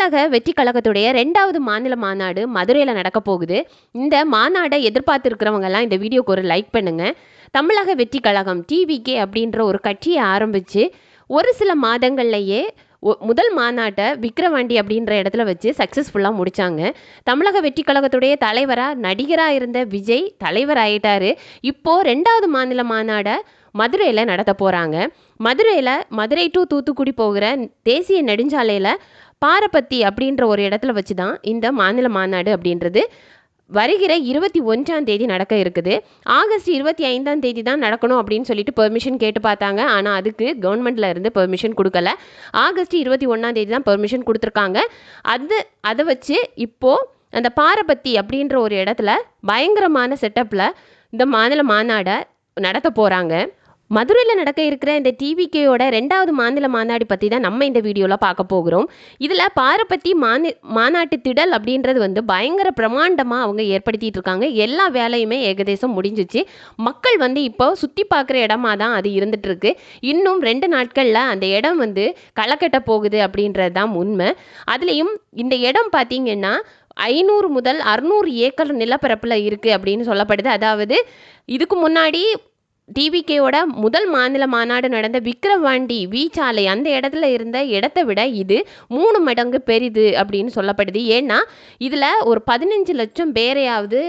தமிழக வெற்றி கழகத்துடைய ரெண்டாவது மாநில மாநாடு மதுரையில் நடக்க போகுது. இந்த மாநாடை எதிர்பார்த்துருக்கிறவங்கெல்லாம் இந்த வீடியோக்கு ஒரு லைக் பண்ணுங்க. தமிழக வெற்றி கழகம் டிவிகே அப்படின்ற ஒரு கட்சியை ஆரம்பித்து ஒரு சில மாதங்கள்லேயே முதல் மாநாட்டை விக்ரவாண்டி அப்படின்ற இடத்துல வச்சு சக்ஸஸ்ஃபுல்லாக முடிச்சாங்க. தமிழக வெற்றி கழகத்துடைய தலைவராக நடிகராக இருந்த விஜய் தலைவர் ஆயிட்டாரு. இப்போ ரெண்டாவது மாநில மாநாடை மதுரையில் நடத்த போகிறாங்க மதுரையில் மதுரை டு தூத்துக்குடி போகிற தேசிய நெடுஞ்சாலையில் பாரபத்தி அப்படின்ற ஒரு இடத்துல வச்சு தான் இந்த மாநில மாநாடு அப்படின்றது வருகிற இருபத்தி ஒன்றாம் தேதி நடக்க இருக்குது. ஆகஸ்ட் இருபத்தி ஐந்தாம் தேதி தான் நடக்கணும் அப்படின்னு சொல்லிட்டு பெர்மிஷன் கேட்டு பார்த்தாங்க. ஆனால் அதுக்கு கவர்மெண்ட்ல இருந்து பெர்மிஷன் கொடுக்கல. ஆகஸ்ட் இருபத்தி ஒன்றாம் தேதி தான் பெர்மிஷன் கொடுத்துருக்காங்க. அது அதை வச்சு இப்போது அந்த பாரபத்தி அப்படின்ற ஒரு இடத்துல பயங்கரமான செட்டப்பில் இந்த மாநில மாநாடை நடத்த போகிறாங்க மதுரையில் நடக்க இருக்கிற இந்த டிவிகேயோட ரெண்டாவது மாநில மாநாடு பற்றி தான் நம்ம இந்த வீடியோவில் பார்க்க போகிறோம். இதில் பாரபத்தி மாநி மாநாட்டு திடல் அப்படின்றது வந்து பயங்கர பிரமாண்டமாக அவங்க ஏற்படுத்திட்டு இருக்காங்க. எல்லா வேலையுமே ஏகதேசம் முடிஞ்சிச்சு. மக்கள் வந்து இப்போ சுற்றி பார்க்குற இடமா தான் அது இருந்துட்டு இருக்கு. இன்னும் ரெண்டு நாட்களில் அந்த இடம் வந்து களைக்கட்ட போகுது அப்படின்றது தான் உண்மை. அதுலேயும் இந்த இடம் பார்த்தீங்கன்னா ஐநூறு முதல் அறுநூறு ஏக்கர் நிலப்பரப்பில் இருக்குது அப்படின்னு சொல்லப்படுது. அதாவது இதுக்கு முன்னாடி டிவிகேவோட முதல் மாநில மாநாடு நடந்த விக்ரவாண்டி வீச்சாலை அந்த இடத்துல இருந்த இடத்தை விட இது மூணு மடங்கு பெரிது அப்படின்னு சொல்லப்படுது. ஏன்னா இதில் ஒரு பதினஞ்சு லட்சம் பேரையாவது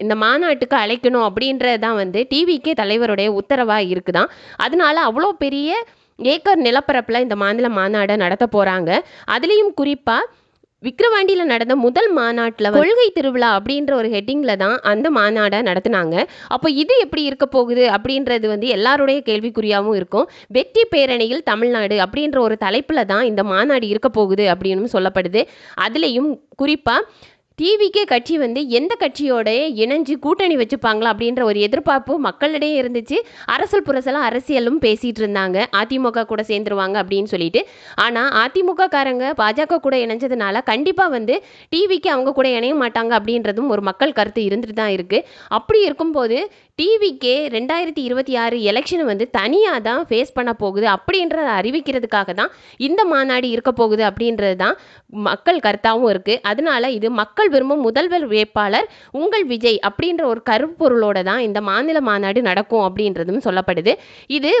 இந்த மாநாட்டுக்கு அழைக்கணும் அப்படின்றது தான் வந்து டிவிகே தலைவருடைய உத்தரவாக இருக்குதாம் அதனால அவ்வளோ பெரிய ஏக்கர் நிலப்பரப்பில் இந்த மாநில மாநாடை நடத்த போகிறாங்க அதுலேயும் குறிப்பாக விக்கிரவாண்டியில் நடந்த முதல் மாநாட்டில் கொள்கை திருவிழா அப்படின்ற ஒரு ஹெட்டிங்கில் தான் அந்த மாநாடை நடத்துனாங்க. அப்போ இது எப்படி இருக்க போகுது அப்படின்றது வந்து எல்லாருடைய கேள்விக்குறியாகவும் இருக்கும். வெற்றி பேரணியில் தமிழ்நாடு அப்படின்ற ஒரு தலைப்பில் தான் இந்த மாநாடு இருக்க போகுது அப்படின்னு சொல்லப்படுது. அதுலேயும் குறிப்பாக டிவிகே கட்சி வந்து எந்த கட்சியோட இணைஞ்சு கூட்டணி வச்சுப்பாங்களா அப்படின்ற ஒரு எதிர்பார்ப்பு மக்களிடையே இருந்துச்சு. அரசல் புரசலாம் அரசியலும் பேசிகிட்டு இருந்தாங்க. அதிமுக கூட சேர்ந்துருவாங்க அப்படின்னு சொல்லிட்டு. ஆனால் அதிமுக காரங்க பாஜக கூட இணைஞ்சதுனால கண்டிப்பாக வந்து டிவிக்கு அவங்க கூட இணைய மாட்டாங்க அப்படின்றதும் ஒரு மக்கள் கருத்து இருந்துட்டு தான் இருக்குது அப்படி இருக்கும்போது டிவிக்கே ரெண்டாயிரத்தி இருபத்தி ஆறு எலெக்ஷனை வந்து தனியாக தான் ஃபேஸ் பண்ண போகுது அப்படின்றத அறிவிக்கிறதுக்காக தான் இந்த மாநாடு இருக்க போகுது அப்படின்றது தான் மக்கள் கருத்தாகவும் இருக்குது அதனால இது மக்கள் விரும்பும் முதல்வர் வேட்பாளர் உங்கள் விஜய் அப்படின்ற ஒரு கருப்பொருளோட தான் இந்த மாநில மாநாடு நடக்கும் அப்படின்றதும் சொல்லப்படுது. இது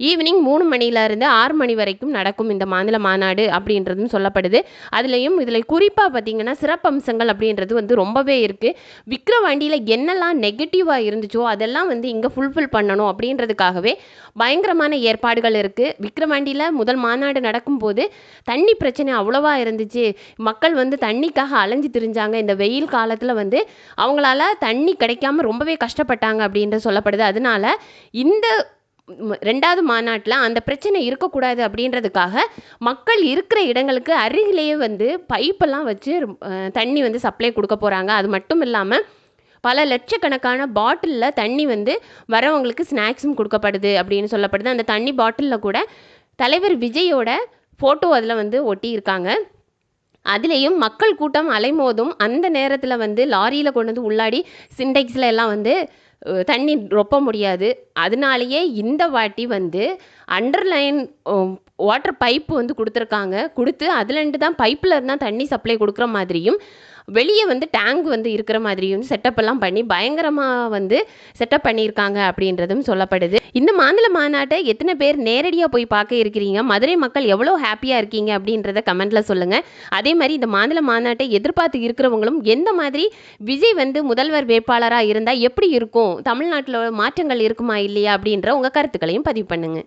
ஈவினிங் மூணு மணிலேருந்து ஆறு மணி வரைக்கும் நடக்கும் இந்த மாநில மாநாடு அப்படின்றதும் சொல்லப்படுது. அதுலேயும் இதில் குறிப்பாக பார்த்தீங்கன்னா சிறப்பம்சங்கள் அப்படின்றது வந்து ரொம்பவே இருக்குது விக்ரவாண்டியில் என்னெல்லாம் நெகட்டிவாக இருந்துச்சோ அதெல்லாம் வந்து இங்கே ஃபுல்ஃபில் பண்ணணும் அப்படின்றதுக்காகவே பயங்கரமான ஏற்பாடுகள் இருக்குது விக்ரவாண்டியில் முதல் மாநாடு நடக்கும்போது தண்ணி பிரச்சனை அவ்வளோவா இருந்துச்சு. மக்கள் வந்து தண்ணிக்காக அலைஞ்சு திரிஞ்சாங்க. இந்த வெயில் காலத்தில் வந்து அவங்களால தண்ணி கிடைக்காம ரொம்பவே கஷ்டப்பட்டாங்க அப்படின்ற சொல்லப்படுது. அதனால இந்த ரெண்டாவது மாநாட்டில் அந்த பிரச்சனை இருக்கக்கூடாது அப்படின்றதுக்காக மக்கள் இருக்கிற இடங்களுக்கு அருகிலேயே வந்து பைப்பெல்லாம் வச்சு தண்ணி வந்து சப்ளை கொடுக்க போகிறாங்க அது மட்டும் இல்லாமல் பல லட்சக்கணக்கான பாட்டிலில் தண்ணி வந்து வரவங்களுக்கு ஸ்நாக்ஸும் கொடுக்கப்படுது அப்படின்னு சொல்லப்படுது. அந்த தண்ணி பாட்டிலில் கூட தலைவர் விஜயோட ஃபோட்டோ அதில் வந்து ஒட்டியிருக்காங்க. அதுலேயும் மக்கள் கூட்டம் அலைமோதும் அந்த நேரத்தில் வந்து லாரியில் கொண்டு வந்து உள்ளாடி சிண்டெக்ஸில் எல்லாம் வந்து தண்ணி ரொப்ப முடியாது. அதனாலேயே இந்த வாட்டி வந்து அண்டர்லைன் வாட்டர் பைப்பு வந்து கொடுத்துருக்காங்க. கொடுத்து அதுலேருந்து தான் பைப்பில் இருந்தால் தண்ணி சப்ளை கொடுக்குற மாதிரியும் வெளியே வந்து டேங்க் வந்து இருக்கிற மாதிரியும் செட்டப் எல்லாம் பண்ணி பயங்கரமாக வந்து செட்டப் பண்ணியிருக்காங்க அப்படின்றதும் சொல்லப்படுது. இந்த மாநில மாநாட்டை எத்தனை பேர் நேரடியாக போய் பார்க்க இருக்கிறீங்க? மதுரை மக்கள் எவ்வளோ ஹாப்பியாக இருக்கீங்க அப்படின்றத கமெண்ட்டில் சொல்லுங்கள் அதே மாதிரி இந்த மாநில மாநாட்டை எதிர்பார்த்து இருக்கிறவங்களும் எந்த மாதிரி விஜய் வந்து முதல்வர் வேட்பாளராக இருந்தால் எப்படி இருக்கும்? தமிழ்நாட்டில் மாற்றங்கள் இருக்குமா இல்லையா அப்படின்ற உங்கள் கருத்துக்களையும் பதிவு பண்ணுங்கள்